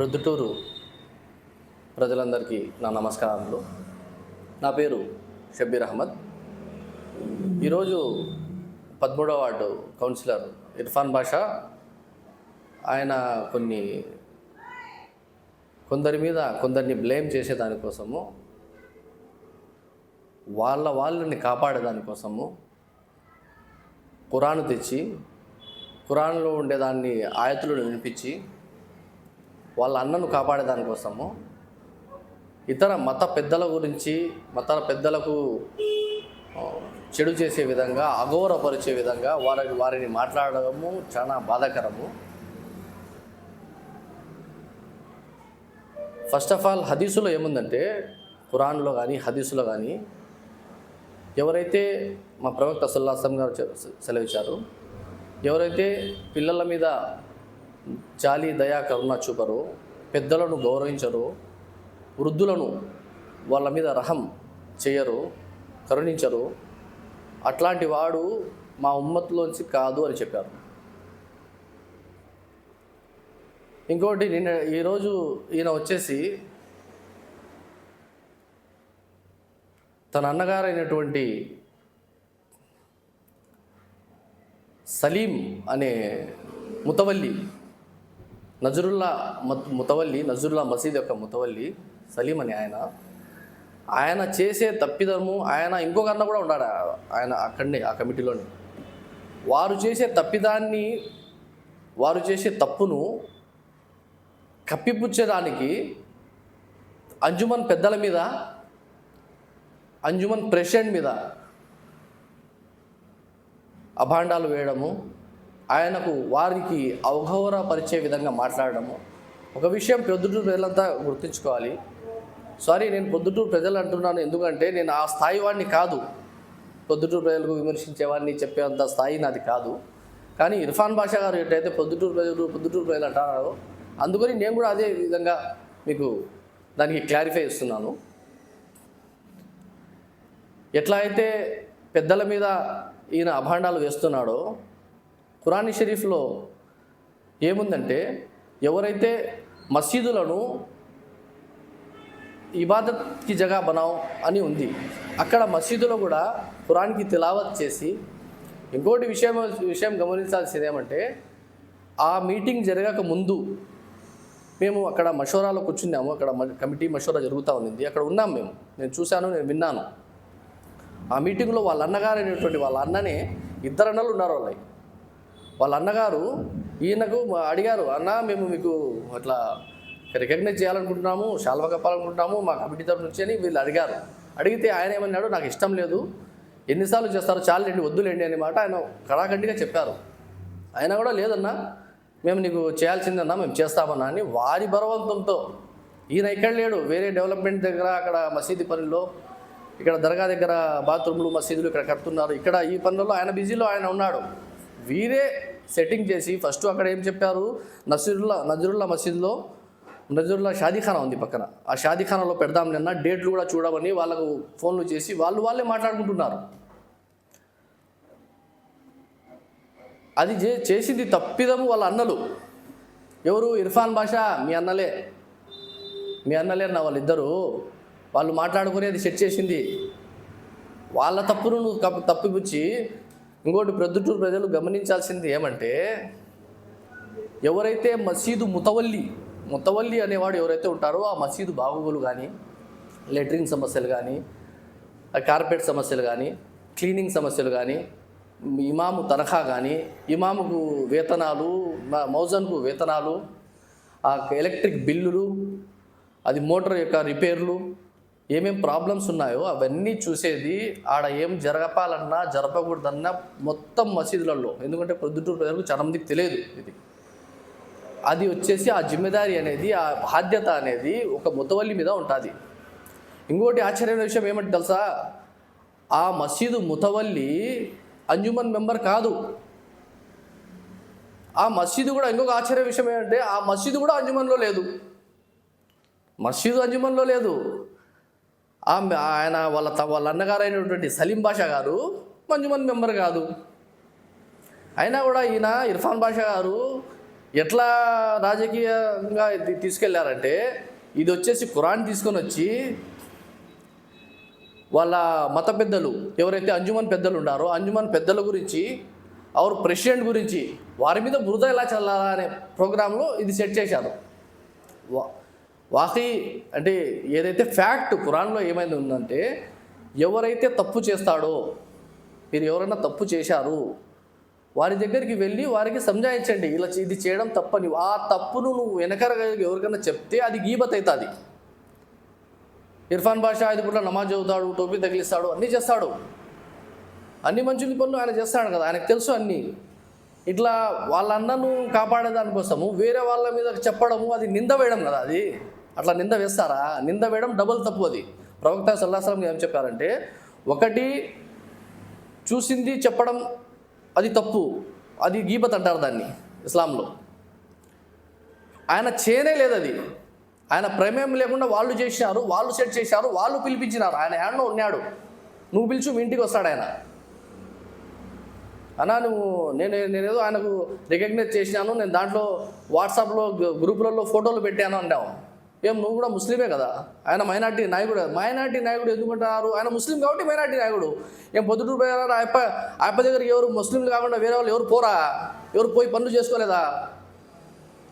ప్రొద్దుటూరు ప్రజలందరికీ నా నమస్కారాలు నా పేరు షబ్బీర్ అహ్మద్. ఈరోజు పదమూడవ వార్డు కౌన్సిలర్ ఇర్ఫాన్ బాషా ఆయన కొన్ని కొందరి మీద కొందరిని బ్లేమ్ చేసేదానికోసము వాళ్ళ వాళ్ళని కాపాడేదానికోసము కురాను తెచ్చి కురాన్లో ఉండేదాన్ని ఆయతులను వినిపించి వాళ్ళ అన్నను కాపాడేదానికోసము ఇతర మత పెద్దల గురించి మత పెద్దలకు చెడు చేసే విధంగా అఘోరపరిచే విధంగా వారి వారిని మాట్లాడడము చాలా బాధాకరము. ఫస్ట్ ఆఫ్ ఆల్ హదీసులో ఏముందంటే ఖురాన్లో కానీ హదీసులో కానీ ఎవరైతే మా ప్రవక్త సల్లాసం గారు చె- సెలవిచ్చారు ఎవరైతే పిల్లల మీద జాలి దయా కరుణ చూపరు పెద్దలను గౌరవించరు వృద్ధులను వాళ్ళ మీద రహం చేయరు కరుణించరు. అట్లాంటి వాడు మా ఉమ్మత్లోంచి కాదు అని చెప్పారు. ఇంకోటి నిన్న ఈరోజు ఈయన వచ్చేసి తన అన్నగారైనటువంటి సలీం అనే ముతవల్లి నజరుల్లా మత్ ముతవల్లి నజరుల్లా మసీద్ యొక్క ముతవల్లి సలీం అని ఆయన. ఆయన చేసే తప్పిదము ఆయన ఇంకొక అన్న కూడా ఉన్నాడు? ఆయన అక్కడనే ఆ కమిటీలోనే. వారు చేసే తప్పిదాన్ని వారు చేసే తప్పును కప్పిపుచ్చడానికి అంజుమన్ పెద్దల మీద అంజుమన్ ప్రెసిడెంట్ మీద అభాండాలు వేయడము ఆయనకు వారికి అవగౌరవపరిచే విధంగా మాట్లాడడము. ఒక విషయం ప్రొద్దుటూరు ప్రజలంతా గుర్తుంచుకోవాలి. సారీ నేను పొద్దుటూరు ప్రజలు అంటున్నాను ఎందుకంటే నేను ఆ స్థాయి వాడిని కాదు. పొద్దుటూరు ప్రజలకు విమర్శించేవాడిని చెప్పేంత స్థాయి నాది కాదు. కానీ ఇర్ఫాన్ బాషా గారు ఎట్టయితే పొద్దుటూరు ప్రజలు పొద్దుటూరు ప్రజలు అంటారో అందుకని నేను కూడా అదే విధంగా మీకు దానికి క్లారిఫై ఇస్తున్నాను ఎట్లా అయితే పెద్దల మీద ఈయన అభాండాలు వేస్తున్నాడో ఖురానీ షరీఫ్లో ఏముందంటే ఎవరైతే మసీదులను ఇబాదత్కి జగా బనావ్ అని ఉంది అక్కడ మసీదులో కూడా ఖురాన్కి తిలావత్ చేసి ఇంకోటి విషయం విషయం గమనించాల్సింది ఏమంటే ఆ మీటింగ్ జరగక ముందు మేము అక్కడ మషోరాలో కూర్చున్నాము అక్కడ కమిటీ మషోరా జరుగుతూ ఉంది అక్కడ ఉన్నాం మేము నేను చూశాను నేను విన్నాను. ఆ మీటింగ్లో వాళ్ళ అన్నగారు అనేటువంటి వాళ్ళ అన్ననే ఇద్దరు అన్నలు ఉన్నారు వాళ్ళకి వాళ్ళ అన్నగారు ఈయనకు అడిగారు అన్న మేము మీకు అట్లా రికగ్నైజ్ చేయాలనుకుంటున్నాము శాల్వ కప్పాలనుకుంటున్నాము మా కమిటీ తరఫు నుంచి అని వీళ్ళు అడిగారు. అడిగితే ఆయన ఏమన్నాడు నాకు ఇష్టం లేదు ఎన్నిసార్లు చేస్తారో చాలండి వద్దులేండి అనే మాట ఆయన కడాఖండిగా చెప్పారు. ఆయన కూడా లేదన్నా మేము నీకు చేయాల్సిందన్నా మేము చేస్తామన్నా అని వారి బలవంతంతో ఈయన ఇక్కడ లేడు వేరే డెవలప్మెంట్ దగ్గర అక్కడ మసీదు పనిలో ఇక్కడ దర్గా దగ్గర బాత్రూమ్లు మసీదులు ఇక్కడ కడుతున్నారు. ఇక్కడ ఈ పనులలో ఆయన బిజీలో ఆయన ఉన్నాడు. వీరే సెట్టింగ్ చేసి ఫస్ట్ అక్కడ ఏం చెప్పారు? నసీరుల్లా నజరుల్లా మసీద్లో నజరుల్లా షాదీఖానా ఉంది పక్కన. ఆ షాదీఖానాలో పెడదాం నిన్న డేట్లు కూడా చూడమని వాళ్ళకు ఫోన్లు చేసి వాళ్ళు వాళ్ళే మాట్లాడుకుంటున్నారు. అది చే చేసింది తప్పిదము వాళ్ళ అన్నలు. ఎవరు? ఇర్ఫాన్ బాషా మీ అన్నలే. మీ అన్నలే అన్న వాళ్ళిద్దరూ. వాళ్ళు మాట్లాడుకుని అది సెట్ చేసింది. వాళ్ళ తప్పును నువ్వు తప్పిపుచ్చి ఇంకోటి ప్రొద్దుటూరు ప్రజలు గమనించాల్సింది ఏమంటే ఎవరైతే మసీదు ముతవల్లి ముతవల్లి అనేవాడు ఎవరైతే ఉంటారో ఆ మసీదు బాగోగులు కానీ లెట్రిన్ సమస్యలు కానీ కార్పెట్ సమస్యలు కానీ క్లీనింగ్ సమస్యలు కానీ ఇమాము తనఖా కానీ ఇమాముకు వేతనాలు మౌజన్కు వేతనాలు ఆ ఎలక్ట్రిక్ బిల్లులు అది మోటార్ యొక్క రిపేర్లు ఏమేం ప్రాబ్లమ్స్ ఉన్నాయో అవన్నీ చూసేది ఆడ ఏం జరగపాలన్నా జరపకూడదన్నా మొత్తం మసీదులలో. ఎందుకంటే ప్రొద్దుటూరు ప్రజలకు చాలా మందికి తెలియదు ఇది. అది వచ్చేసి ఆ జిమ్మెదారి అనేది ఆ బాధ్యత అనేది ఒక ముతవల్లి మీద ఉంటుంది. ఇంకోటి ఆశ్చర్యమైన విషయం ఏమంటే తెలుసా? ఆ మసీదు ముతవల్లి అంజుమన్ మెంబర్ కాదు. ఆ మసీదు కూడా ఇంకొక ఆశ్చర్య విషయం ఏంటంటే ఆ మసీదు కూడా అంజుమన్లో లేదు. మసీదు అంజుమన్లో లేదు. ఆయన వాళ్ళ త- వాళ్ళ అన్నగారైనటువంటి సలీం బాషా గారు మంజుమన్ మెంబర్ కాదు. అయినా కూడా ఈయన ఇర్ఫాన్ బాషా గారు ఎట్లా రాజకీయంగా ఇది తీసుకెళ్ళారంటే ఇది వచ్చేసి ఖురాన్ తీసుకొని వచ్చి వాళ్ళ మత పెద్దలు ఎవరైతే అంజుమన్ పెద్దలు ఉన్నారో అంజుమన్ పెద్దల గురించి ఆరు ప్రెసిడెంట్ గురించి వారి మీద బురద ఎలా చల్లాలా అనే ప్రోగ్రాంలో ఇది సెట్ చేశారు. వా వాకి అంటే ఏదైతే ఫ్యాక్ట్ కురాన్లో ఏమైంది ఉందంటే ఎవరైతే తప్పు చేస్తాడో మీరు ఎవరైనా తప్పు చేశారు వారి దగ్గరికి వెళ్ళి వారికి సంజాయించండి. ఇలా ఇది చేయడం తప్పని. ఆ తప్పును నువ్వు వెనకర ఎవరికైనా చెప్తే అది గీబత్ అవుతుంది. ఇర్ఫాన్ బాషా ఐదు పూట్ల నమాజ్ చదువుతాడు టోపీ తగిలిస్తాడు అన్నీ చేస్తాడు. అన్ని మంచి పనులు ఆయన చేస్తాడు కదా ఆయనకు తెలుసు అన్నీ. ఇట్లా వాళ్ళ అన్నను కాపాడే దానికోసము వేరే వాళ్ళ మీద చెప్పడము అది నింద వేయడం కదా అది. అట్లా నింద వేస్తారా? నింద వేయడం డబుల్ తప్పు అది. ప్రవక్త సల్లాహం ఏం చెప్పారంటే ఒకటి చూసింది చెప్పడం అది తప్పు అది గీబత్ అంటారు దాన్ని ఇస్లాంలో. ఆయన చేయనే లేదు అది ఆయన ప్రమేయం లేకుండా వాళ్ళు చేసినారు వాళ్ళు సెట్ చేశారు వాళ్ళు పిలిపించినారు. ఆయన ఏడనో ఉన్నాడు. నువ్వు పిలిచి మీ ఇంటికి వస్తాడు ఆయన. అన్నా నువ్వు నేను నేనేదో ఆయనకు రికగ్నైజ్ చేసినాను నేను దాంట్లో వాట్సాప్లో గ్రూపులలో ఫోటోలు పెట్టాను అంటావు ఏం నువ్వు కూడా ముస్లిమే కదా? ఆయన మైనార్టీ నాయకుడు. మైనార్టీ నాయకుడు ఎందుకంటారు ఆయన ముస్లిం కాబట్టి మైనార్టీ నాయకుడు. ఏం పొద్దుటూరు పోయారా? అప్ప అప్ప దగ్గరికి ఎవరు ముస్లింలు కాకుండా వేరే వాళ్ళు ఎవరు పోరా? ఎవరు పోయి పనులు చేసుకోలేదా?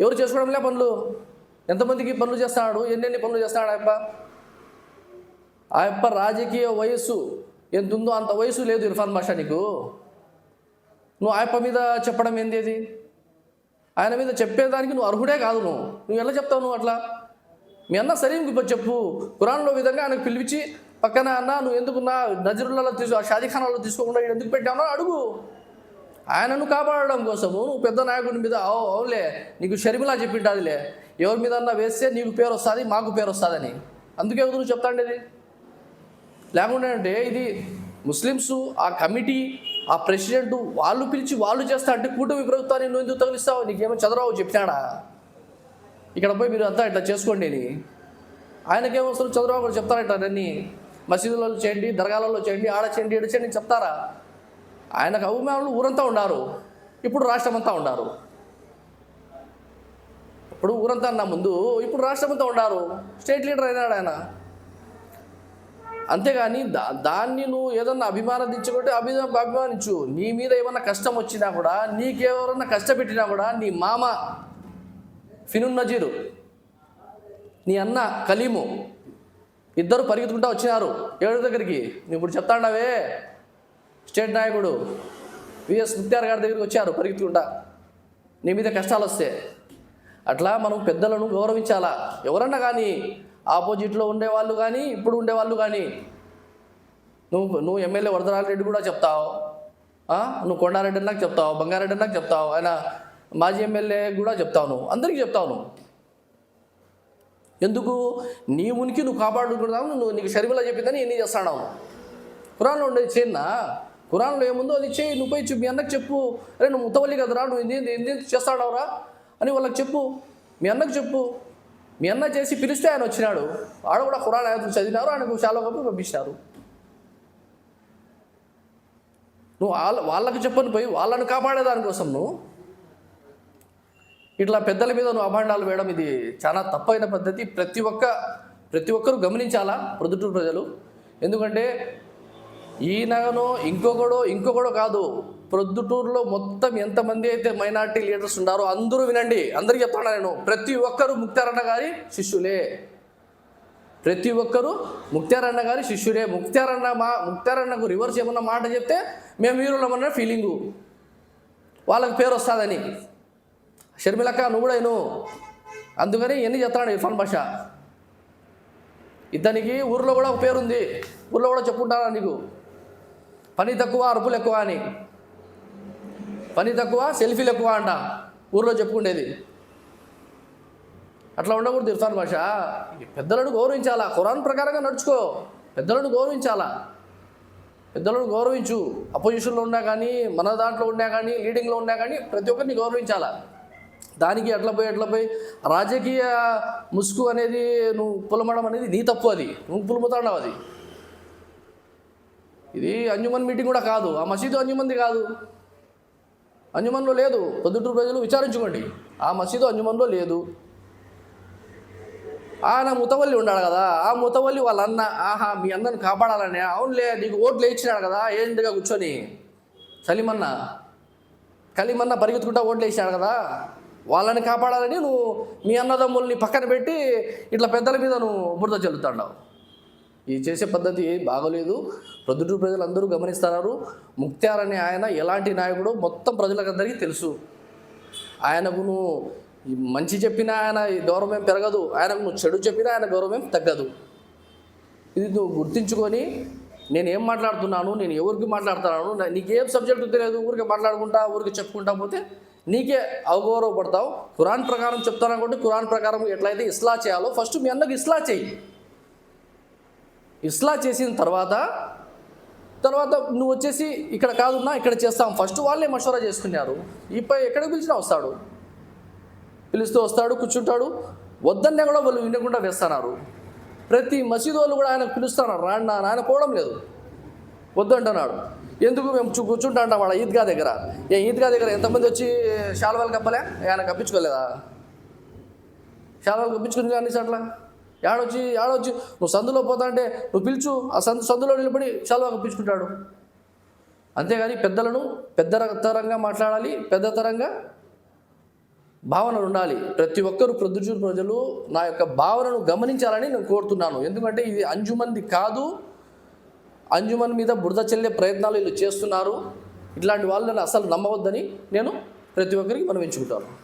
ఎవరు చేసుకోవడంలే పనులు? ఎంతమందికి పనులు చేస్తున్నాడు? ఎన్నెన్ని పనులు చేస్తున్నాడు ఆయప్ప ఆయప్ప రాజకీయ వయస్సు ఎంత ఉందో అంత వయసు లేదు ఇర్ఫాన్ బాషా నీకు. నువ్వు ఆయప్ప మీద చెప్పడం ఏంది ఆయన మీద చెప్పేదానికి నువ్వు అర్హుడే కాదు నువ్వు. నువ్వు ఎలా చెప్తావు నువ్వు అట్లా? మీ అన్న సరే చెప్పు. కురాన్లో విధంగా ఆయనకు పిలిపించి పక్కన అన్న నువ్వు ఎందుకున్నా నజరులలో తీసు షాదీఖానాలో తీసుకోకుండా ఎందుకు పెట్టావు? అడుగు. ఆయనను కాపాడడం కోసము నువ్వు పెద్ద నాయకుడి మీద "ఓ, అవునులే నీకు షర్మిలా చెప్పింటాదిలే. ఎవరి మీద అన్నా వేస్తే నీకు పేరు వస్తుంది మాకు పేరు వస్తుందని. అందుకే నువ్వు ఇది లేకుండా అంటే ఇది ముస్లిమ్స్ ఆ కమిటీ ఆ ప్రెసిడెంట్ వాళ్ళు పిలిచి వాళ్ళు చేస్తా అంటే కూటమి ప్రభుత్వాన్ని నువ్వు ఎందుకు తగిలిస్తావు? నీకేమో చంద్రబాబు చెప్పినాడా? ఇక్కడ పోయి మీరు అంతా ఇట్లా చేసుకోండి అని. ఆయనకేమొస్తారు చంద్రబాబు గారు చెప్తారట అన్నీ మసీదులలో చేయండి దర్గాలలో చేయండి ఆడ చేయండి ఈడ చేయండి చెప్తారా? ఆయనకు అభిమానులు ఊరంతా ఉన్నారు ఇప్పుడు రాష్ట్రం అంతా ఉన్నారు ఇప్పుడు ఊరంతా అన్న ముందు ఇప్పుడు రాష్ట్రం అంతా ఉన్నారు స్టేట్ లీడర్ అయినాడు ఆయన. అంతేగాని దా దాన్ని నువ్వు ఏదన్నా అభిమానించుకుంటే అభిమా అభిమానించు. నీ మీద ఏమన్నా కష్టం వచ్చినా కూడా నీకెవరన్నా కష్టపెట్టినా కూడా నీ మామ ఫినున్ నజీరు నీ అన్న కలీము ఇద్దరు పరిగెత్తుకుంటా వచ్చినారు. ఏడు దగ్గరికి. నువ్వు ఇప్పుడు చెప్తాండవే? స్టేట్ నాయకుడు విఎస్ ముత్యార్ గారి దగ్గరికి వచ్చారు పరిగెత్తుకుంటా. నీ మీద కష్టాలు వస్తే అట్లా మనం పెద్దలను గౌరవించాలా? ఎవరన్నా కానీ ఆపోజిట్లో ఉండేవాళ్ళు కానీ ఇప్పుడు ఉండేవాళ్ళు కానీ. నువ్వు నువ్వు ఎమ్మెల్యే వరదరాజు రెడ్డి కూడా చెప్తావు. నువ్వు కొండారెడ్డి నాకు చెప్తావు బంగారెడ్డి నాకు చెప్తావు. ఆయన మాజీ ఎమ్మెల్యే కూడా చెప్తావు నువ్వు అందరికీ చెప్తావు నువ్వు ఎందుకు? నీ ఉనికి నువ్వు కాపాడుకుంటావు నువ్వు నీకు షర్మిల చెప్పిందని ఎన్ని చేస్తాడావు? కురాన్లో ఉండేది చేయన్నా కురాన్లో ఏముందో అది చేయి నువ్వు పోయి మీ అన్నకు చెప్పు. అరే నువ్వు ముత్తవల్లి కదరా నువ్వు ఇది ఇది చేస్తాడవరా? అని వాళ్ళకి చెప్పు. మీ అన్నకు చెప్పు. మీ అన్న చేసి పిలిస్తే ఆయన వచ్చినాడు. ఆడ కూడా కురాన్ ఆయన చదివినారు ఆయనకు చాలా గొప్ప పంపించినారు. నువ్వు వాళ్ళ వాళ్ళకి చెప్పని పోయి వాళ్ళని కాపాడేదానికోసం నువ్వు? ఇట్లా పెద్దల మీద నువ్వు అభాండాలు వేయడం ఇది చాలా తప్పైన పద్ధతి. ప్రతి ఒక్క ప్రతి ఒక్కరూ గమనించాలా ప్రొద్దుటూరు ప్రజలు? ఎందుకంటే ఈయననో ఇంకొకడో ఇంకొకడో కాదు ప్రొద్దుటూరులో మొత్తం ఎంతమంది అయితే మైనార్టీ లీడర్స్ ఉన్నారో అందరూ వినండి. అందరికీ చెప్తాను నేను ప్రతి ఒక్కరూ ముక్తారన్న గారి శిష్యులే. ప్రతి ఒక్కరూ ముక్తారన్న గారి శిష్యులే. ముక్తారన్న మా ముక్తారన్నకు రివర్స్ ఏమన్నా మాట చెప్తే మేము వీరులమన్న ఫీలింగు. వాళ్ళకి పేరు వస్తుందని. షర్మిలక్క నువ్వు కూడా విను. అందుకని ఎన్ని చెప్తాడు ఇర్ఫాన్ బాషా. ఇతనికి ఊర్లో కూడా ఒక పేరు ఉంది ఊర్లో కూడా చెప్పుకుంటారా నీకు? పని తక్కువ అరుపులు ఎక్కువ అని. పని తక్కువ సెల్ఫీలు ఎక్కువ అంట. ఊర్లో చెప్పుకునేది అట్లా ఉండకూడదు ఇర్ఫాన్ భాష పెద్దలను గౌరవించాలా? ఖురాన్ ప్రకారంగా నడుచుకో. పెద్దలను గౌరవించాలా? పెద్దలను గౌరవించు. అపోజిషన్లో ఉన్నా కానీ మన దాంట్లో ఉన్నా కానీ లీడింగ్లో ఉన్నా కానీ ప్రతి ఒక్కరిని గౌరవించాలా? దానికి ఎట్లా పోయి ఎట్లా పోయి? రాజకీయ ముసుగు అనేది నువ్వు పులమడం అనేది నీ తప్పు అది. నువ్వు పులుముతాడావు అది. ఇది అంజుమన్ మీటింగ్ కూడా కాదు. ఆ మసీదు అంజుమంది కాదు. అంజుమన్లో లేదు. పొద్దుటూరు ప్రజలు విచారించుకోండి. ఆ మసీదు అంజుమన్లో లేదు. ఆయన ముతవల్లి ఉన్నాడు కదా. ఆ ముతవల్లి వాళ్ళ అన్న ఆహా మీ అన్నను కాపాడాలని. అవునులే నీకు ఓట్లు ఇచ్చినాడు కదా. ఏంటిగా కూర్చొని? సలీమన్న. కలిమన్న పరిగెత్తుకుంటా ఓట్లు వేసినాడు కదా. వాళ్ళని కాపాడాలని నువ్వు మీ అన్నదమ్ముల్ని పక్కన పెట్టి ఇట్లా పెద్దల మీద నువ్వు బురద చెల్లుతాడావు. ఈ చేసే పద్ధతి బాగోలేదు. ప్రొద్దుటూరు ప్రజలందరూ గమనిస్తున్నారు. ముక్త్యార్ అనే ఆయన ఎలాంటి నాయకుడో మొత్తం ప్రజలకందరికీ తెలుసు. ఆయనకు నువ్వు మంచి చెప్పినా ఆయన ఈ గౌరవం ఏం పెరగదు. ఆయనకు నువ్వు చెడు చెప్పినా ఆయన గౌరవం ఏం తగ్గదు. ఇది నువ్వు గుర్తించుకొని నేను ఏం మాట్లాడుతున్నాను నేను ఎవరికి మాట్లాడుతున్నాను నీకు నీకేం సబ్జెక్టు తెలియదు ఊరికి మాట్లాడుకుంటా ఊరికి చెప్పుకుంటా పోతే నీకే అవగౌరవపడతావు ఖురాన్ ప్రకారం చెప్తాను అనుకోండి ఖురాన్ ప్రకారం ఎట్లయితే ఇస్లా చేయాలో ఫస్ట్ మీ అన్నకు ఇస్లా చేయి. ఇస్లా చేసిన తర్వాత తర్వాత నువ్వు వచ్చేసి ఇక్కడ కాదున్నా ఇక్కడ చేస్తాం. ఫస్ట్ వాళ్ళే మషూరా చేసుకున్నారు ఇప్పుడు ఎక్కడికి పిలిచినా వస్తాడు. పిలుస్తూ వస్తాడు కూర్చుంటాడు. వద్దన్నే కూడా వాళ్ళు వినకుండా వేస్తున్నారు ప్రతి మసీదు వాళ్ళు కూడా ఆయన పిలుస్తున్నారు రాండి నాన్న ఆయన పోవడం లేదు. వద్దంటున్నాడు ఎందుకు మేము చూ- కూర్చుంటా అంటాం వాళ్ళ ఈద్గా దగ్గర? ఏ ఈద్గా దగ్గర ఎంతమంది వచ్చి శాల్వాలు కప్పలే? ఆయన కప్పించుకోలేదా? శాల్వాలు కప్పించుకుని కానీ అట్లా ఏడొచ్చి ఏడొచ్చి నువ్వు సందులో పోతా అంటే నువ్వు పిలుచు ఆ సందు సందులో నిలబడి శాల్వా కప్పించుకుంటాడు. అంతేగాని పెద్దలను పెద్ద తరంగా మాట్లాడాలి పెద్దతరంగా భావనలు ఉండాలి ప్రతి ఒక్కరు ప్రొద్దుచూరు ప్రజలు నా యొక్క భావనను గమనించాలని నేను కోరుతున్నాను. ఎందుకంటే ఇది అంజుమంది కాదు అంజుమన్ మీద బురద చెల్లే ప్రయత్నాలు వీళ్ళు చేస్తున్నారు. ఇట్లాంటి వాళ్ళని అసలు నమ్మవద్దని నేను ప్రతి ఒక్కరికి మనం ఎంచుకుంటాను